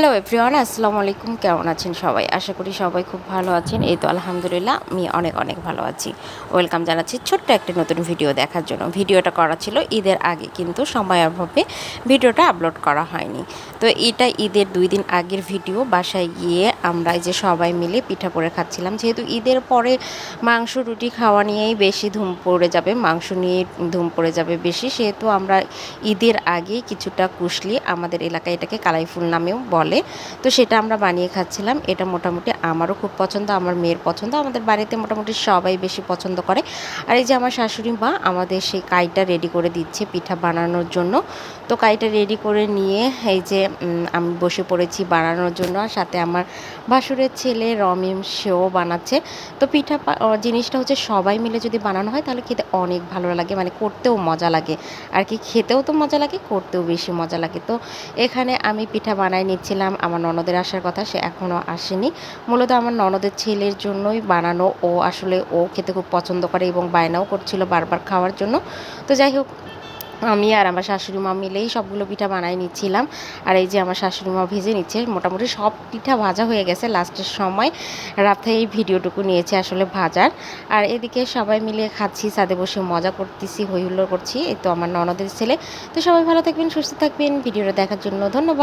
Hello everyone আসসালামু আলাইকুম। কেমন আছেন সবাই? আশা করি সবাই খুব ভালো আছেন। এই তো আলহামদুলিল্লাহ, আমি অনেক অনেক ভালো আছি। ওয়েলকাম জানাচ্ছি ছোট্ট একটা নতুন ভিডিও দেখার জন্য। ভিডিওটা করা ছিল ঈদের আগে, কিন্তু সময়ের অভাবে ভিডিওটা আপলোড করা হয়নি। তো এটা ঈদের দুই দিন আগের ভিডিও বাসায় গিয়ে আমরা যে সবাই মিলে পিঠা পরে খাচ্ছিলাম। যেহেতু ঈদের পরে মাংস, রুটি খাওয়া নিয়েই বেশি ধুম পড়ে যাবে, মাংস নিয়ে ধুম পড়ে যাবে বেশি। সেহেতু আমরা ঈদের আগে কিছুটা কুশলি আমাদের এলাকায় এটাকে কালাইফুল নামেও বলে। তো সেটা আমরা বানিয়ে খাচ্ছিলাম। এটা মোটামুটি আমারও খুব পছন্দ, আমার মেয়ের পছন্দ। আমাদের বাড়িতে মোটামুটি সবাই বেশি পছন্দ করে। আর এই যে আমার শাশুড়ি মা, আমাদের সেই কাইটা রেডি করে দিচ্ছে পিঠা বানানোর জন্য। তো কাইটা রেডি করে নিয়ে এই যে আমি বসে পড়েছি বানানোর জন্য। আর সাথে আমার ভাসুরের ছেলে রমিম, সেও বানাচ্ছে। তো পিঠা জিনিসটা হচ্ছে সবাই মিলে যদি বানানো হয়, তাহলে খেতে অনেক ভালো লাগে। মানে করতেও মজা লাগে। আর কি খেতেও তো মজা লাগে, করতেও বেশি মজা লাগে। তো এখানে আমি পিঠা বানাই নিচ্ছিলাম আমার ননদের আসার কথা, সে এখনও আসেনি। মূলত আমার ননদের ছেলের জন্যই বানানো, ও আসলে ও খেতে খুব পছন্দ করে এবং বায়নাও করছিল বারবার খাওয়ার জন্য। তো যাই হোক, আমি আর আমার শাশুড়ি মা মিলেই সবগুলো পিঠা বানাই নিচ্ছিলাম। আর এই যে আমার শাশুড়ি মা ভেজে নিচ্ছে, মোটামুটি সব পিঠা ভাজা হয়ে গেছে। লাস্টের সময় রাতে এই ভিডিওটুকু নিয়েছে আসলে ভাজার। আর এদিকে সবাই মিলে খাচ্ছি সাদে বসে মজা করতেছি, হই হুল্লোড় করছি। এই তো আমার ননদের ছেলে। তো সবাই ভালো থাকবেন, সুস্থ থাকবেন। ভিডিওটা দেখার জন্য ধন্যবাদ।